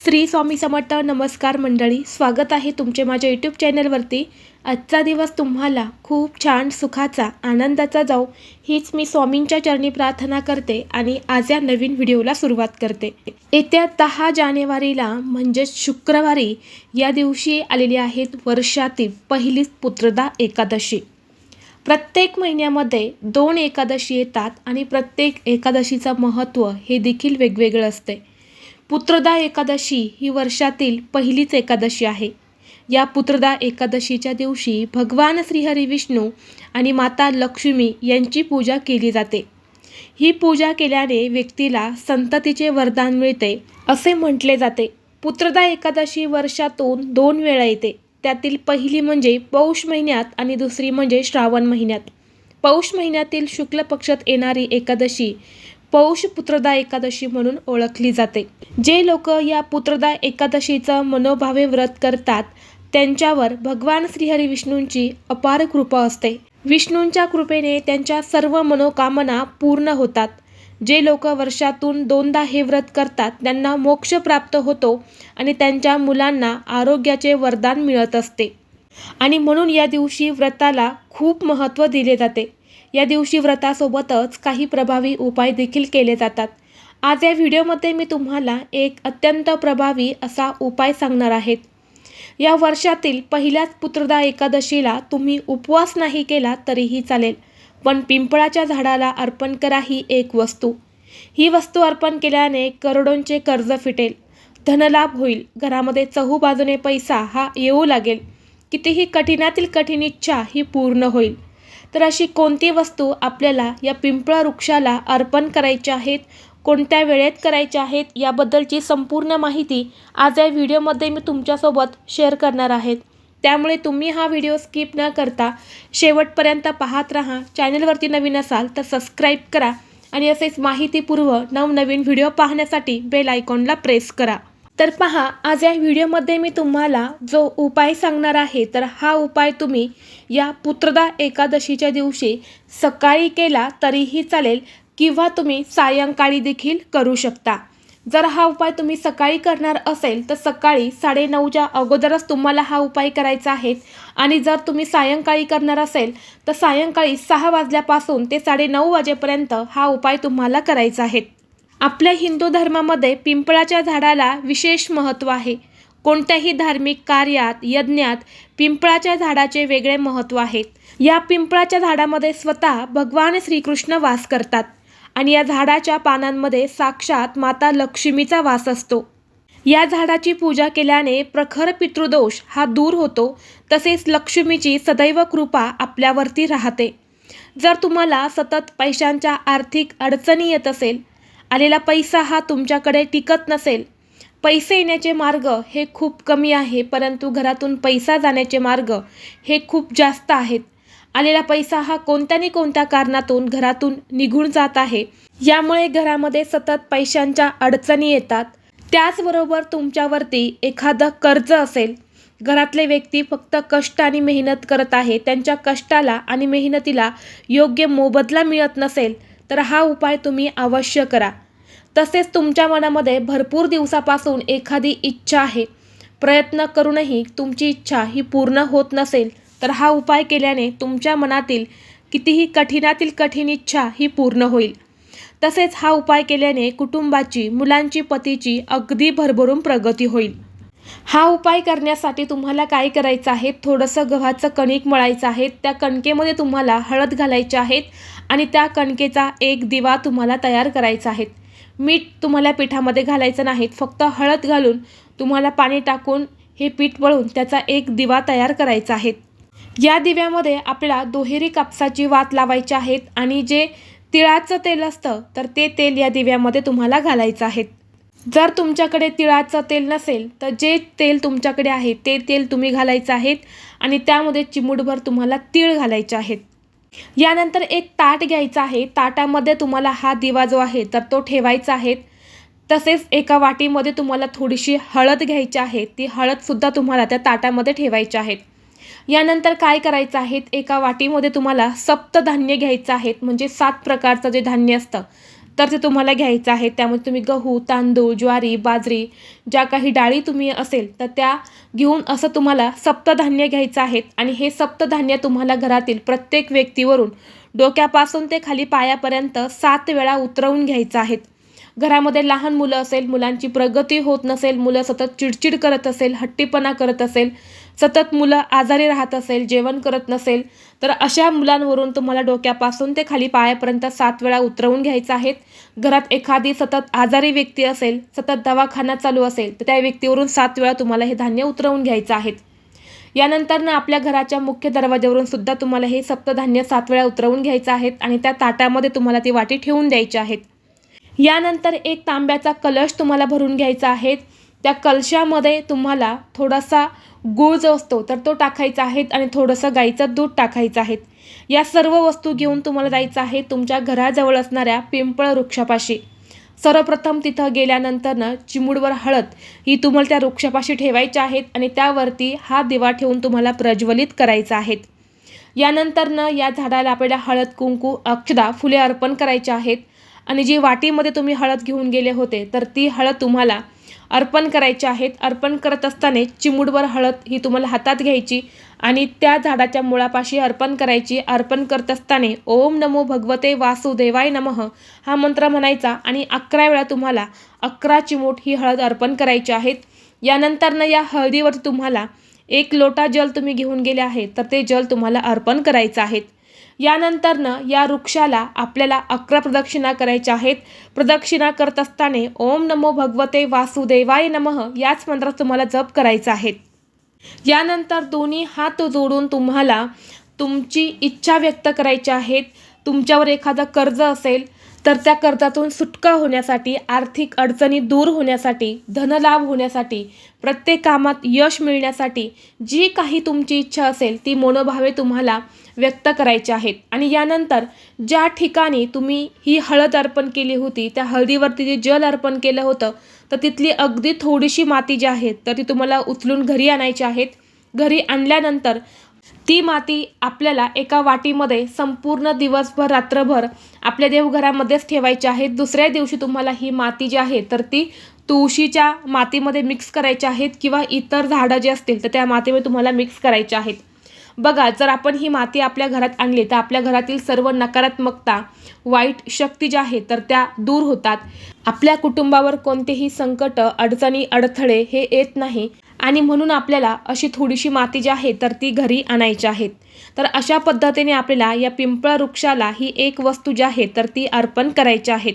श्री स्वामी समर्थ नमस्कार मंडळी स्वागत आहे तुमचे माझ्या यूट्यूब चॅनलवरती आजचा दिवस तुम्हाला खूप छान सुखाचा आनंदाचा जाऊ हीच मी स्वामींच्या चरणी प्रार्थना करते आणि आज या नवीन व्हिडिओला सुरुवात करते. येत्या दहा जानेवारीला म्हणजेच शुक्रवारी या दिवशी आलेली आहेत वर्षातील पहिलीच पुत्रदा एकादशी. प्रत्येक महिन्यामध्ये दोन एकादशी येतात आणि प्रत्येक एकादशीचं महत्त्व हे देखील वेगवेगळं असते. पुत्रदा एकादशी ही वर्षातील पहिलीच एकादशी आहे. या पुत्रदा एकादशीच्या दिवशी भगवान श्रीहरी विष्णू आणि माता लक्ष्मी यांची पूजा केली जाते. ही पूजा केल्याने व्यक्तीला संततीचे वरदान मिळते असे म्हटले जाते. पुत्रदा एकादशी वर्षातून दोन वेळा येते. त्यातील पहिली म्हणजे पौष महिन्यात आणि दुसरी म्हणजे श्रावण महिन्यात. पौष महिन्यातील शुक्ल पक्षात येणारी एकादशी पौष पुत्रदा एकादशी म्हणून ओळखली जाते. जे लोक या पुत्रदा एकादशीचं मनोभावे व्रत करतात त्यांच्यावर भगवान श्रीहरी विष्णूंची अपार कृपा असते. विष्णूंच्या कृपेने त्यांच्या सर्व मनोकामना पूर्ण होतात. जे लोक वर्षातून दोनदा हे व्रत करतात त्यांना मोक्ष प्राप्त होतो आणि त्यांच्या मुलांना आरोग्याचे वरदान मिळत असते. आणि म्हणून या दिवशी व्रताला खूप महत्त्व दिले जाते. या दिवशी व्रतासोबतच काही प्रभावी उपाय देखील केले जातात. आज या व्हिडिओमध्ये मी तुम्हाला एक अत्यंत प्रभावी असा उपाय सांगणार आहेत या वर्षातील पहिल्याच पुत्रदा एकादशीला तुम्ही उपवास नाही केला तरीही चालेल पण पिंपळाच्या झाडाला अर्पण करा ही एक वस्तू. ही वस्तू अर्पण केल्याने करोडोंचे कर्ज फिटेल धनलाभ होईल घरामध्ये चहूबाजूने पैसा हा येऊ लागेल. कितीही कठीणातील कठीण इच्छा ही पूर्ण होईल. तर अशी कोणती वस्तू आपल्याला या पिंपळ वृक्षाला अर्पण करायच्या आहेत कोणत्या वेळेत करायच्या आहेत याबद्दलची संपूर्ण माहिती आज या व्हिडिओमध्ये मी तुमच्यासोबत शेअर करणार आहेत त्यामुळे तुम्ही हा व्हिडिओ स्किप न करता शेवटपर्यंत पाहत राहा. चॅनलवरती नवीन असाल तर सबस्क्राईब करा आणि असेच माहितीपूर्व नवनवीन व्हिडिओ पाहण्यासाठी बेल आयकॉनला प्रेस करा. तर पहा आज या व्हिडिओमध्ये मी तुम्हाला जो उपाय सांगणार आहे तर हा उपाय तुम्ही या पुत्रदा एकादशीच्या दिवशी सकाळी केला तरीही चालेल किंवा तुम्ही सायंकाळी देखील करू शकता. जर हा उपाय तुम्ही सकाळी करणार असेल तर सकाळी साडेनऊच्या अगोदरच तुम्हाला हा उपाय करायचा आहे आणि जर तुम्ही सायंकाळी करणार असेल तर सायंकाळी सहा वाजल्यापासून ते साडेनऊ वाजेपर्यंत हा उपाय तुम्हाला करायचा आहे. आपल्या हिंदू धर्मामध्ये पिंपळाच्या झाडाला विशेष महत्त्व आहे. कोणत्याही धार्मिक कार्यात यज्ञात पिंपळाच्या झाडाचे वेगळे महत्त्व आहे. या पिंपळाच्या झाडामध्ये स्वतः भगवान श्रीकृष्ण वास करतात आणि या झाडाच्या पानांमध्ये साक्षात माता लक्ष्मीचा वास असतो. या झाडाची पूजा केल्याने प्रखर पितृदोष हा दूर होतो तसेच लक्ष्मीची सदैव कृपा आपल्यावरती राहते. जर तुम्हाला सतत पैशांच्या आर्थिक अडचणी येत असेल आलेला पैसा हा तुमच्याकडे टिकत नसेल. पैसे येण्याचे मार्ग हे खूप कमी आहे परंतु घरातून पैसा जाण्याचे मार्ग हे खूप जास्त आहेत. आलेला पैसा हा कोणत्या कोणत्या कारणातून घरातून निघून जात आहे यामुळे घरामध्ये सतत पैशांच्या अडचणी येतात. त्याचबरोबर तुमच्यावरती एखादं कर्ज असेल. घरातले व्यक्ती फक्त कष्ट आणि मेहनत करत आहे त्यांच्या कष्टाला आणि मेहनतीला योग्य मोबदला मिळत नसेल. तर हा उपाय तुम्ही अवश्य करा. तसेच तुमच्या मनामध्ये भरपूर दिवसापासून एखादी इच्छा आहे. प्रयत्न करूनही तुमची इच्छा ही पूर्ण होत नसेल तर हा उपाय केल्याने तुमच्या मनातील कितीही कठीणातील कठीण इच्छा ही पूर्ण होईल. तसेच हा उपाय केल्याने कुटुंबाची मुलांची पतीची अगदी भरभरून प्रगती होईल. हा उपाय करण्यासाठी तुम्हाला काय करायचं आहे? थोडंसं गव्हाचं कणिक मळायचं आहे. त्या कणकेमध्ये तुम्हाला हळद घालायचे आहेत आणि त्या कणकेचा एक दिवा तुम्हाला तयार करायचा आहे. मीठ तुम्हाला पिठामध्ये घालायचं नाहीत फक्त हळद घालून तुम्हाला पाणी टाकून हे पीठ वळून त्याचा एक दिवा तयार करायचा आहे. या दिव्यामध्ये आपल्याला दुहेरी कापसाची वात लावायची आहेत आणि जे तिळाचं तेल असतं तर ते तेल या दिव्यामध्ये तुम्हाला घालायचं आहे. जर तुमच्याकडे तिळाचं तेल नसेल तर जे तेल तुमच्याकडे आहे ते तेल तुम्ही घालायचं आहेत आणि त्यामध्ये चिमूटभर तुम्हाला तीळ घालायचे आहेत. यानंतर एक ताट घ्यायचं आहे. ताटामध्ये तुम्हाला हा दिवा जो आहे तर तो ठेवायचा आहे. तसेच एका वाटीमध्ये तुम्हाला थोडीशी हळद घ्यायची आहे. ती हळदसुद्धा तुम्हाला त्या ताटामध्ये ठेवायची आहेत यानंतर काय करायचं आहे? एका वाटीमध्ये तुम्हाला सप्तधान्य घ्यायचं आहेत म्हणजे सात प्रकारचं जे धान्य असतं तर ते तुम्हाला घ्यायचं आहे. त्यामध्ये तुम्ही गहू तांदूळ ज्वारी बाजरी ज्या काही डाळी तुम्ही असेल तर त्या घेऊन असं तुम्हाला सप्तधान्य घ्यायचं आहेत आणि हे सप्तधान्य तुम्हाला घरातील प्रत्येक व्यक्तीवरून डोक्यापासून ते खाली पायापर्यंत सात वेळा उतरवून घ्यायचं आहेत घरामध्ये लहान मुलं असेल मुलांची प्रगती होत नसेल मुलं सतत चिडचिड करत असेल हट्टीपणा करत असेल सतत मुलं आजारी राहत असेल जेवण करत नसेल तर अशा मुलांवरून तुम्हाला डोक्यापासून ते खाली पायापर्यंत सात वेळा उतरवून घ्यायचं आहेत. घरात एखादी सतत आजारी व्यक्ती असेल सतत दवाखाना चालू असेल तर त्या व्यक्तीवरून सात वेळा तुम्हाला हे धान्य उतरवून घ्यायचं आहेत. यानंतर ना आपल्या घराच्या मुख्य दरवाज्यावरून सुद्धा तुम्हाला हे सप्तधान्य सात वेळा उतरवून घ्यायचं आहेत आणि त्या ताटामध्ये तुम्हाला ती वाटी ठेवून द्यायची आहेत. यानंतर एक तांब्याचा कलश तुम्हाला भरून घ्यायचा आहे. त्या कलशामध्ये तुम्हाला थोडासा गूळ जो असतो तर तो टाकायचा आहे आणि थोडंसं गाईचं दूध टाकायचं आहे. या सर्व वस्तू घेऊन तुम्हाला जायचं आहे तुमच्या घराजवळ असणाऱ्या पिंपळ वृक्षापाशी. सर्वप्रथम तिथं गेल्यानंतरनं चिमुडवर हळद ही तुम्हाला त्या वृक्षापाशी ठेवायची आहेत आणि त्यावरती हा दिवा ठेवून तुम्हाला प्रज्वलित करायचा आहेत यानंतरनं या झाडाला आपल्याला हळद कुंकू अक्षदा फुले अर्पण करायचे आहेत. आणि जी वाटीमध्ये तुम्ही हळद घेऊन गेले होते तर ती हळद तुम्हाला अर्पण करायची आहेत. अर्पण करत असताना चिमुडवर हळद ही तुम्हाला हातात घ्यायची आणि त्या झाडाच्या मुळापाशी अर्पण करायची. अर्पण करत असताना ओम नमो भगवते वासुदेवाय नमः हा मंत्र म्हणायचा आणि अकरा वेळा तुम्हाला अकरा चिमूट ही हळद अर्पण करायची आहेत. यानंतरनं या हळदीवर तुम्हाला एक लोटा जल तुम्ही घेऊन गेले आहे तर ते जल तुम्हाला अर्पण करायचं आहे. यानंतरनं या वृक्षाला आपल्याला अकरा प्रदक्षिणा करायच्या आहेत. प्रदक्षिणा करत असताना ओम नमो भगवते वासुदेवाय नमः याच मंत्रात तुम्हाला जप करायचा आहे. यानंतर दोन्ही हात जोडून तुम्हाला तुमची इच्छा व्यक्त करायची आहेत. तुमच्यावर एखादं कर्ज असेल तर त्या कर्जातून सुटका होण्यासाठी आर्थिक अडचणी दूर होण्यासाठी धनलाभ होण्यासाठी प्रत्येक कामात यश मिळण्यासाठी जी काही तुमची इच्छा असेल ती मनोभावे तुम्हाला व्यक्त करायचे आहेत. आणि यानंतर ज्या ठिकाणी तुम्ही ही हळद अर्पण केली होती त्या हळदीवरती जे जल अर्पण केलं होतं तर तिथली अगदी थोडीशी माती जी आहे तर ती तुम्हाला उचलून घरी आणायची आहेत. घरी आणल्यानंतर ती माती आपल्याला एका वाटीमध्ये संपूर्ण दिवसभर रात्रभर आपल्या देवघरामध्येच ठेवायची आहे दुसऱ्या दिवशी तुम्हाला ही माती जी आहे तर ती तुळशीच्या मातीमध्ये मिक्स करायची आहेत किंवा इतर झाडं जे असतील तर त्या मातीमध्ये तुम्हाला मिक्स करायच्या आहेत. बघा जर आपण ही माती आपल्या घरात आणली तर आपल्या घरातील सर्व नकारात्मकता वाईट शक्ती ज्या आहेत तर त्या दूर होतात. आपल्या कुटुंबावर कोणतेही संकट अडचणी अडथळे हे येत नाही. आणि म्हणून आपल्याला अशी थोडीशी माती जी आहे तर ती घरी आणायची आहेत. तर अशा पद्धतीने आपल्याला या पिंपळ वृक्षाला ही एक वस्तू जी आहे तर ती अर्पण करायची आहेत.